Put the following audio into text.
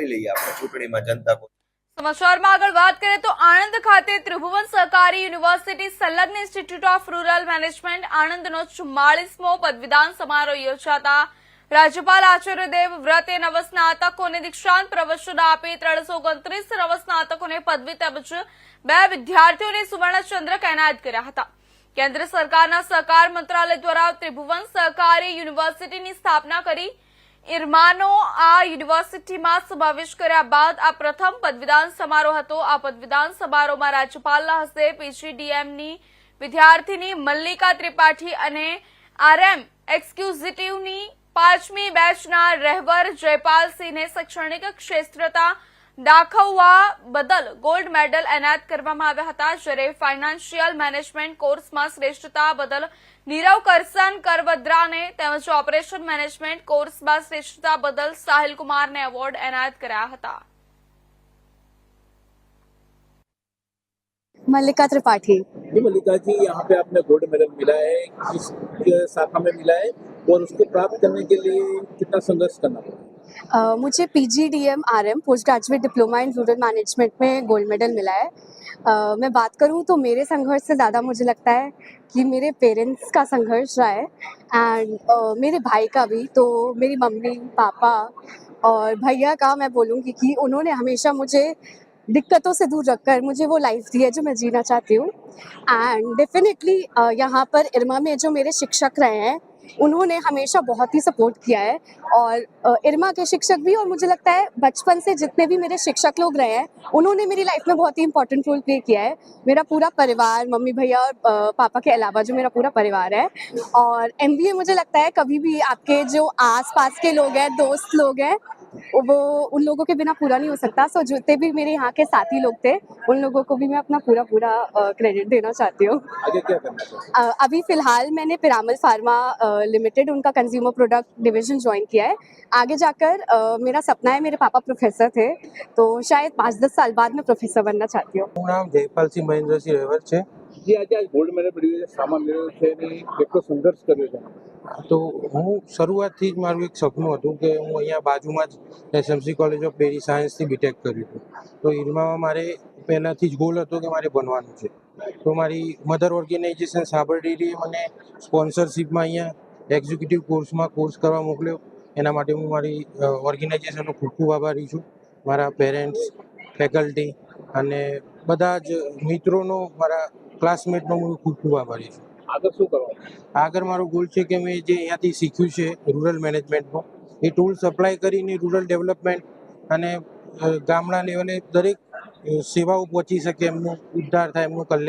જોઈ લઈએ આપણે ચૂંટણીમાં જનતા સમાચારમાં આગળ વાત કરીએ તો આણંદ ખાતે ત્રિભુવન સહકારી યુનિવર્સિટી સંલગ્ન ઇન્સ્ટિટ્યૂટ ઓફ રૂરલ મેનેજમેન્ટ આણંદનો ચુમ્માળીસમો પદવીદાન સમારોહ યોજાતા. રાજ્યપાલ આચાર્ય દેવ વ્રતે નવસ્નાતકોને દીક્ષાંત પ્રવચન આપી ત્રણસો ઓગણત્રીસ નવ સ્નાતકોને પદવી તેમજ બે વિદ્યાર્થીઓને સુવર્ણચંદ્રક એનાયત કર્યા હતા. કેન્દ્ર સરકારના સહકાર મંત્રાલય દ્વારા ત્રિભુવન સહકારી યુનિવર્સિટીની સ્થાપના કરી ઇરમાનો આ યુનિવર્સિટીમાં સમાવેશ કર્યા બાદ આ પ્રથમ પદવીદાન સમારોહ હતો. આ પદવીદાન સમારોહમાં રાજ્યપાલના હસ્તે પીજીડીએમની વિદ્યાર્થીની મલ્લિકા ત્રિપાઠી અને આરએમ એક્ઝિક્યુટિવની પાંચમી બેચના રહેવર જયપાલસિંહને શૈક્ષણિક ક્ષેત્રતા દાખવવા બદલ ગોલ્ડ મેડલ એનાયત કરવામાં આવ્યા હતા જ્યારે ફાઇનાન્શિયલ મેનેજમેન્ટ કોર્સમાં શ્રેષ્ઠતા બદલ નીરવ કરસન કરવદ્રાને તેમજ ઓપરેશન મેનેજમેન્ટ કોર્સમાં શ્રેષ્ઠતા બદલ સાહિલ કુમારને એવોર્ડ એનાયત કર્યા હતા मल्लिका त्रिपाठी जी मल्लिका जी यहाँ पे आपने गोल्ड मेडल मिला है किस शाखा में मिला है और उसको प्राप्त करने के लिए कितना संघर्ष करना पड़ा मुझे P G D M R M post graduate diploma in rural management में गोल्ड मेडल मिला है। मैं बात करूँ तो मेरे संघर्ष से ज़्यादा मुझे लगता है कि मेरे पेरेंट्स का संघर्ष रहा है एंड मेरे भाई का भी तो मेरी मम्मी, पापा और भैया का मैं बोलूँगी कि उन्होंने हमेशा मुझे दिक्कतों से दूर रखकर मुझे वो लाइफ दी है जो मैं जीना चाहती हूँ। एंड डेफिनेटली यहाँ पर इरमा में जो मेरे शिक्षक रहे हैं उन्होंने हमेशा बहुत ही सपोर्ट किया है। और इरमा के शिक्षक भी और मुझे लगता है बचपन से जितने भी मेरे शिक्षक लोग रहे हैं उन्होंने मेरी लाइफ में बहुत ही इंपॉर्टेंट रोल प्ले किया है। मेरा पूरा परिवार मम्मी भैया और पापा के अलावा जो मेरा पूरा परिवार है। और एमबीए मुझे लगता है कभी भी आपके जो आस पास के लोग हैं दोस्त लोग हैं वो उन लोगों के बिना पूरा नहीं हो सकता। सो जितने भी मेरे यहाँ के साथी लोग थे उन लोगों को भी मैं अपना पूरा पूरा क्रेडिट देना चाहती हूँ। अभी फ़िलहाल मैंने पिरामल फार्मा लिमिटेड उनका कंज्यूमर प्रोडक्ट डिवीजन ज्वाइन किया है आगे जाकर अ, मेरा सपना है मेरे पापा प्रोफेसर थे तो शायद पाँच दस साल बाद मैं प्रोफेसर बनना चाहती हूँ મારું નામ જયપાલસિંહ મહેન્દ્રસિંહ રેવર છે જે આજે આ ગોલ્ડ મેડલ મેળવ્યું છે શામાં મેળવ્યો છે અને કેટલો સંઘર્ષ કર્યો છે તો હું શરૂઆતથી જ મારું એક સપનું હતું કે હું અહીંયા બાજુમાં જ એસએમસી કોલેજ ઓફ ડેરી સાયન્સથી બીટેક કર્યું હતું તો ઈરમામાં મારે પહેલાંથી જ ગોલ હતો કે મારે ભણવાનું છે તો મારી મધર ઓર્ગેનાઇઝેશન સાબર ડેરીએ મને સ્પોન્સરશિપમાં અહીંયા એક્ઝિક્યુટિવ કોર્સમાં કોર્સ કરવા મોકલ્યો. એના માટે હું મારી ઓર્ગેનાઇઝેશનનો ખૂબ ખૂબ આભારી છું. મારા પેરેન્ટ્સ ફેકલ્ટી અને બધા જ મિત્રોનો મારા ક્લાસમેટનો હું ખૂબ ખૂબ આભારી છું. આગળ શું કરવાનું? આગળ મારો ગોલ છે કે મેં જે અહીંયાથી શીખ્યું છે રૂરલ મેનેજમેન્ટનો એ ટૂલ સપ્લાય કરીને રૂરલ ડેવલપમેન્ટ અને ગામડા લેવલે દરેક સેવાઓ પહોંચી શકે એમનું ઉદ્ધાર થાય એમનું કલ્યાણ